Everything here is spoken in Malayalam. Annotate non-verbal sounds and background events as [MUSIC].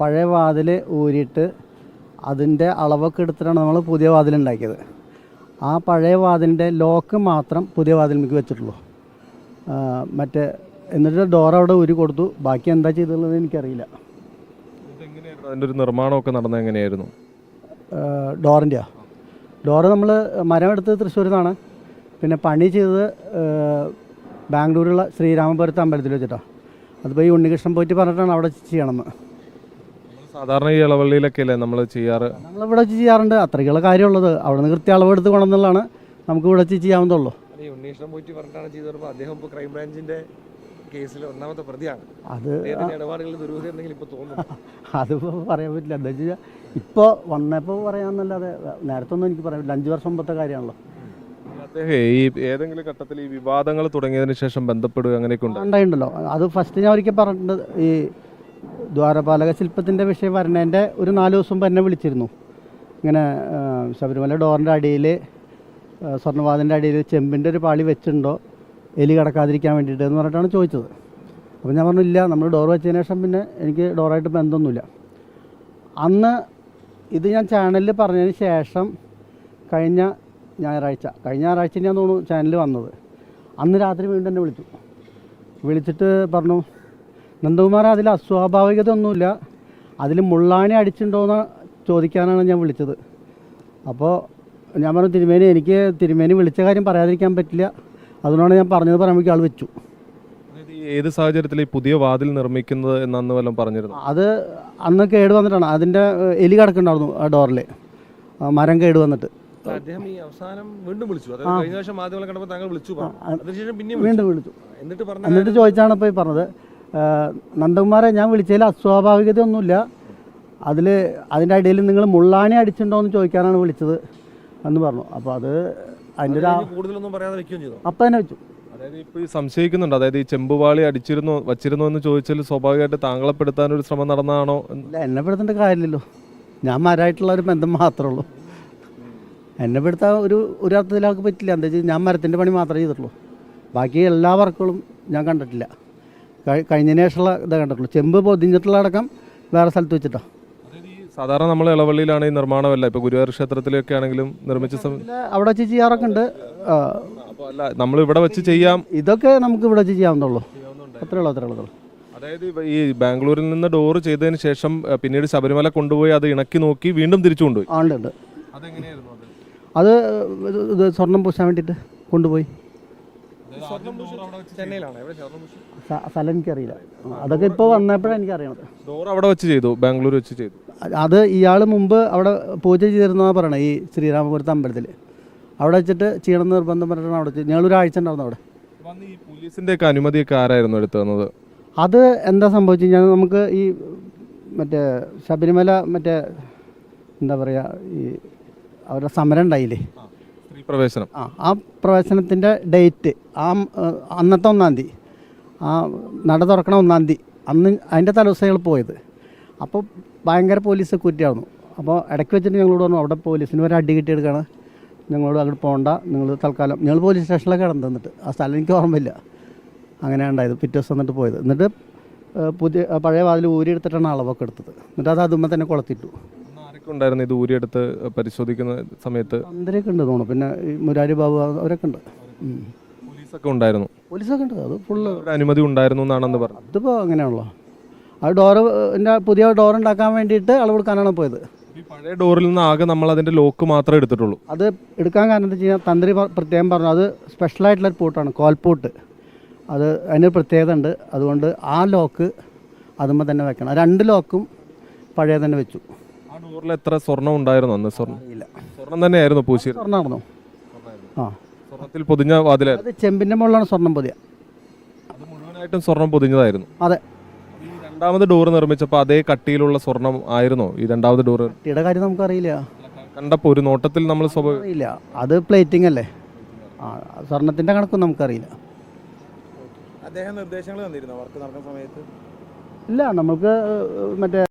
പഴയ വാതിൽ ഊരിയിട്ട് അതിന്റെ അളവൊക്കെ എടുത്തിട്ടാണ് നമ്മൾ പുതിയ വാതിൽ ഉണ്ടാക്കിയത്. ആ പഴയ വാതിലിന്റെ ലോക്ക് മാത്രം പുതിയ വാതിലിലേക്ക് വെച്ചിട്ടുള്ളൂ. മറ്റേ എന്നിട്ട് ഡോർ അവിടെ ഊരി കൊടുത്തു. ബാക്കി എന്താ ചെയ്തുള്ളത് എനിക്കറിയില്ല. അതിന്റെ ഒരു നിർമ്മാണമൊക്കെ നടന്നത് എങ്ങനെയായിരുന്നു? ഡോറിന്റെയാ. ഡോറ് നമ്മൾ മരം എടുത്തത് തൃശ്ശൂരിൽ നിന്നാണ് പിന്നെ പണി ചെയ്തത് ബാംഗ്ലൂരുള്ള ശ്രീരാമപുരത്ത് അമ്പലത്തിൽ വെച്ചിട്ടാണ് അതിപ്പോൾ ഈ ഉണ്ണികൃഷ്ണൻ പോയിട്ട് പറഞ്ഞിട്ടാണ് അവിടെ ചെയ്യണമെന്ന് സാധാരണ ഈ ഇളവള്ളിയിലൊക്കെ അല്ലേ നമ്മൾ ചെയ്യാറ്? നമ്മളിവിടെ വെച്ച് ചെയ്യാറുണ്ട്. അത്രയ്ക്കുള്ള കാര്യമുള്ളത്. അവിടെ നിന്ന് കൃത്യ അളവെടുത്ത് കൊണ്ടുവന്നുള്ളതാണ്. നമുക്ക് ഇവിടെ വെച്ച് ചെയ്യാവുന്നുള്ളൂ ഈ ഉണ്ണീഷ്ണൻ പോയിട്ട് പറഞ്ഞിട്ടാണ് ചെയ്തപ്പോൾ അദ്ദേഹം ഇപ്പോൾ ക്രൈംബ്രാഞ്ചിന്റെ കേസിൽ ഒന്നാമത്തെ പ്രതിയാണ്. അത് ഇടപാടുകളിൽ ദുരൂഹത എന്തെങ്കിലും ഇപ്പോൾ തോന്നുന്നു [LAUGHS] അതിപ്പോൾ പറയാൻ പറ്റില്ല. എന്താ വെച്ചാൽ ഇപ്പോൾ വന്നപ്പോൾ പറയാമെന്നല്ലാതെ നേരത്തെ ഒന്നും എനിക്ക് പറയാൻ പറ്റില്ല. അഞ്ച് വർഷം മുമ്പത്തെ കാര്യമാണല്ലോ. അദ്ദേഹം ഈ ഏതെങ്കിലും ഘട്ടത്തിൽ ഈ വിവാദങ്ങൾ തുടങ്ങിയതിന് ശേഷം ബന്ധപ്പെടുക അങ്ങനെയൊക്കെ ഉണ്ട്? ഉണ്ടായിട്ടുണ്ടല്ലോ. അത് ഫസ്റ്റ് ഞാൻ ഒരിക്കൽ പറഞ്ഞിട്ടുണ്ട്. ഈ ദ്വാരപാലക ശില്പത്തിന്റെ വിഷയം വരണേന്റെ ഒരു നാല് ദിവസം മുമ്പ് എന്നെ വിളിച്ചിരുന്നു. ഇങ്ങനെ ശബരിമല ഡോറിന്റെ അടിയിൽ സ്വർണവാതിന്റെ അടിയിൽ ചെമ്പിന്റെ ഒരു പാളി വെച്ചിട്ടുണ്ടോ? എലി കിടക്കാതിരിക്കാൻ വേണ്ടിയിട്ട് എന്ന് പറഞ്ഞിട്ടാണ് ചോദിച്ചത്. അപ്പോൾ ഞാൻ പറഞ്ഞു ഇല്ല നമ്മൾ ഡോർ വെച്ചതിന് ശേഷം പിന്നെ എനിക്ക് ഡോറായിട്ട് ബന്ധമൊന്നുമില്ല. അന്ന് ഇത് ഞാൻ ചാനലിൽ പറഞ്ഞതിന് ശേഷം കഴിഞ്ഞ ഞായറാഴ്ച കഴിഞ്ഞ ഞായറാഴ്ച ഞാൻ തോന്നുന്നു ചാനൽ വന്നത്. അന്ന് രാത്രി വീണ്ടും എന്നെ വിളിച്ചു. വിളിച്ചിട്ട് പറഞ്ഞു നന്ദകുമാർ അതിൽ അസ്വാഭാവികത ഒന്നുമില്ല അതിൽ മുള്ളാണി അടിച്ചിട്ടുണ്ടോയെന്ന് ചോദിക്കാനാണ് ഞാൻ വിളിച്ചത്. അപ്പോൾ ഞാൻ പറഞ്ഞു തിരുമേനി എനിക്ക് തിരുമേനി വിളിച്ച കാര്യം പറയാതിരിക്കാൻ പറ്റില്ല. അതുകൊണ്ടാണ് ഞാൻ പറഞ്ഞത് പറയുമ്പോൾ ആൾ വെച്ചു. അതായത് ഈ ഏത് സാഹചര്യത്തിൽ ഈ പുതിയ വാതിൽ നിർമ്മിക്കുന്നത് എന്ന് അന്ന് വല്ലതും പറഞ്ഞിരുന്നു? അത് അന്ന് കേട് വന്നിട്ടാണ്. അതിന്റെ എലി കിടക്കുന്നുണ്ടായിരുന്നു ആ ഡോറിൽ മരം കേട് വന്നിട്ട്. അദ്ദേഹം ഈ അവസാനം വീണ്ടും വിളിച്ചു. കഴിഞ്ഞ മാധ്യമങ്ങളെ കണ്ടപ്പോൾ താങ്കൾ വിളിച്ചു വീണ്ടും വിളിച്ചു. എന്നിട്ട് പറഞ്ഞ എന്നിട്ട് ചോദിച്ചാണ് ഇപ്പോൾ ഈ പറഞ്ഞത്. നന്ദകുമാരെ ഞാൻ വിളിച്ചതിൽ അസ്വാഭാവികതയൊന്നുമില്ല. അതിൽ അതിന്റെ ഇടയിൽ നിങ്ങൾ മുള്ളാണി അടിച്ചിട്ടുണ്ടോ എന്ന് ചോദിക്കാനാണ് വിളിച്ചത് എന്ന് പറഞ്ഞു. അപ്പോൾ അത് അതിന്റെ ഒരു കൂടുതലൊന്നും പറയാതെ വെക്കുകയും ചെയ്തു. അപ്പം തന്നെ വെച്ചു. അതായത് ഇപ്പോൾ ഈ സംശയിക്കുന്നുണ്ട്. അതായത് ഈ ചെമ്പുപാളി അടിച്ചിരുന്നു വച്ചിരുന്നു എന്ന് ചോദിച്ചാൽ സ്വാഭാവികമായിട്ട് താങ്കളെ പെടുത്താൻ ഒരു ശ്രമം നടന്നതാണോ എന്ന്. എന്നെ പെടുത്തേണ്ട കാര്യമില്ലല്ലോ. ഞാൻ മരമായിട്ടുള്ള ഒരു ബന്ധം മാത്രമേ ഉള്ളൂ. എന്നെ പെടുത്താൻ ഒരു ഒരു അർത്ഥത്തിലാക്കി പറ്റില്ല. എന്താ വെച്ചാൽ ഞാൻ മരത്തിന്റെ പണി മാത്രമേ ചെയ്തിട്ടുള്ളൂ. ബാക്കി എല്ലാ വർക്കുകളും ഞാൻ കണ്ടിട്ടില്ല. കഴിഞ്ഞതിന് ശേഷമുള്ള ഇതേ കണ്ടിട്ടുള്ളൂ. ചെമ്പ് പൊതിഞ്ഞിട്ടുള്ള അടക്കം വേറെ സ്ഥലത്ത് വെച്ചിട്ടോ. സാധാരണ നമ്മൾ ഇളവള്ളിയിലാണ് ഈ നിർമ്മാണമല്ല. ഇപ്പോൾ ഗുരുവായൂർ ക്ഷേത്രത്തിലൊക്കെ ആണെങ്കിലും നിർമ്മിച്ച അവിടെ വെച്ച് ചെയ്യാറൊക്കെ ഉണ്ട് അല്ല നമ്മൾ ഇവിടെ വെച്ച് ചെയ്യാം. ഇതൊക്കെ നമുക്ക് ഇവിടെ വെച്ച് ചെയ്യാവുന്നുള്ളൂ അത്രേ ഉള്ളൂ അത്രേ ഉള്ളൂ അതായത് ഈ ബാംഗ്ലൂരിൽ നിന്ന് ഡോറ് ചെയ്തതിന് ശേഷം പിന്നീട് ശബരിമല കൊണ്ടുപോയി അത് ഇണക്കി നോക്കി വീണ്ടും തിരിച്ചു കൊണ്ടുപോയി. ഉണ്ട് അത്? സ്വർണം പൂശാൻ വേണ്ടിയിട്ട് കൊണ്ടുപോയി. ചെന്നൈയിലാണ്. സ്ഥലം എനിക്കറിയില്ല അതൊക്കെ ഇപ്പോൾ വന്നപ്പോഴാണ് എനിക്കറിയണത് ഡോർ അവിടെ വെച്ച് ചെയ്തു. ബാംഗ്ലൂർ വെച്ച് ചെയ്തു. അത് ഇയാൾ മുമ്പ് അവിടെ പൂജ ചെയ്തിരുന്നതാണ് പറയണത് ഈ ശ്രീരാമപുരത്ത് അമ്പലത്തിൽ അവിടെ വെച്ചിട്ട് ചെയ്യണം എന്ന് നിർബന്ധം പറഞ്ഞിട്ടാണ് അവിടെ ഞങ്ങൾ ഒരാഴ്ച ഉണ്ടായിരുന്നു അവിടെ. ഈ ഒക്കെ അനുമതിയൊക്കെ ആരായിരുന്നു എടുത്തു തന്നത് അത് എന്താ സംഭവിച്ചു കഴിഞ്ഞാൽ നമുക്ക് ഈ മറ്റേ ശബരിമല മറ്റേ എന്താ പറയുക ഈ അവരുടെ സമരം ഉണ്ടായില്ലേ? പ്രവേശനം. ആ ആ പ്രവേശനത്തിന്റെ ഡേറ്റ് ആ അന്നത്തെ ഒന്നാം തീയതി ആ നട തുറക്കണ ഒന്നാം തീയതി അന്ന് അതിന്റെ തലേദിവസം ഞങ്ങൾ പോയത്. അപ്പോൾ ഭയങ്കര പോലീസ് സെക്യൂരിറ്റി ആയിരുന്നു അപ്പോൾ ഇടയ്ക്ക് വെച്ചിട്ട് ഞങ്ങളോട് പറഞ്ഞു അവിടെ പോലീസിന് ഒരു അടി കിട്ടിയെടുക്കുകയാണ് ഞങ്ങളോട് അങ്ങോട്ട് പോകണ്ട നിങ്ങൾ തൽക്കാലം ഞങ്ങൾ പോലീസ് സ്റ്റേഷനിലൊക്കെ കിടന്നു തന്നിട്ട് ആ സ്ഥലം എനിക്ക് ഓർമ്മയില്ല. അങ്ങനെയാണ് ഉണ്ടായത്. പിറ്റേ ദിവസം എന്നിട്ട് പോയത്. എന്നിട്ട് പുതിയ പഴയ വാതിൽ ഊരി എടുത്തിട്ടാണ് അളവൊക്കെ എടുത്തത്. എന്നിട്ട് അത് അതുമ്പോൾ തന്നെ കുളത്തിട്ടു. ഉണ്ടായിരുന്നു ഇത് ഊരിയെടുത്ത് പരിശോധിക്കുന്ന സമയത്ത്? മന്ത്രിയൊക്കെ ഉണ്ട് തോന്നുന്നു. പിന്നെ ഈ മുരാരി ബാബു അവരൊക്കെ ഉണ്ട്. ഉം. പോലീസൊക്കെ ഉണ്ടായിരുന്നു. പോലീസൊക്കെ ഉണ്ട്. അത് ഫുള്ള് അനുമതി ഉണ്ടായിരുന്നു എന്നാണെന്ന് പറഞ്ഞു. അതിപ്പോൾ അങ്ങനെയാണല്ലോ. ആ ഡോറ് എന്റെ പുതിയ ഡോർ ഉണ്ടാക്കാൻ വേണ്ടിയിട്ട് അളവെടുക്കാനാണ് പോയത്. ഈ പഴയ ഡോറിൽ നിന്ന് ആകെ നമ്മൾ അതിന്റെ ലോക്ക് മാത്രമേ എടുത്തിട്ടുള്ളൂ. അത് എടുക്കാൻ കാരണം എന്താ വെച്ച് കഴിഞ്ഞാൽ തന്ത്രി പ- പ്രത്യേകം പറഞ്ഞു. അത് സ്പെഷ്യൽ സ്പെഷ്യലായിട്ടുള്ളൊരു പൂട്ടാണ് കോൽപൂട്ട്. അത് അതിനൊരു പ്രത്യേകത ഉണ്ട്. അതുകൊണ്ട് ആ ലോക്ക് അതുമ്പോൾ തന്നെ വെക്കണം. രണ്ട് ലോക്കും പഴയ തന്നെ വെച്ചു. ആ ഡോറിൽ എത്ര സ്വർണം ഉണ്ടായിരുന്നു അന്ന്? സ്വർണം ഇല്ല. സ്വർണം തന്നെയായിരുന്നു പൂശി സ്വർണമായിരുന്നു ആ. സ്വർണത്തിൽ പൊതിഞ്ഞ വാതിലായിരുന്നു അത് ചെമ്പിന്റെ മുകളിലാണ് സ്വർണം പൊതിയ. അത് മുഴുവനായിട്ടും സ്വർണം പൊതിഞ്ഞതായിരുന്നു. അതെ. ഈ രണ്ടാമത് ഡോർ നിർമ്മിച്ചപ്പോൾ അതേ കട്ടിയിലുള്ള സ്വർണം ആയിരുന്നോ ഈ രണ്ടാമത് ഡോർ കുട്ടിയുടെ കാര്യം നമുക്കറിയില്ല. കണ്ടപ്പോൾ ഒരു നോട്ടത്തിൽ നമ്മൾ സ്വാഭാവിക അറിയില്ല. അത് പ്ലേറ്റിംഗ് അല്ലേ? ആ സ്വർണത്തിന്റെ കണക്കൊന്നും നമുക്കറിയില്ല. അദ്ദേഹം നിർദ്ദേശങ്ങൾ തന്നിരുന്നു? വർക്ക് നടക്കുന്ന സമയത്ത്? ഇല്ല നമുക്ക് മറ്റേ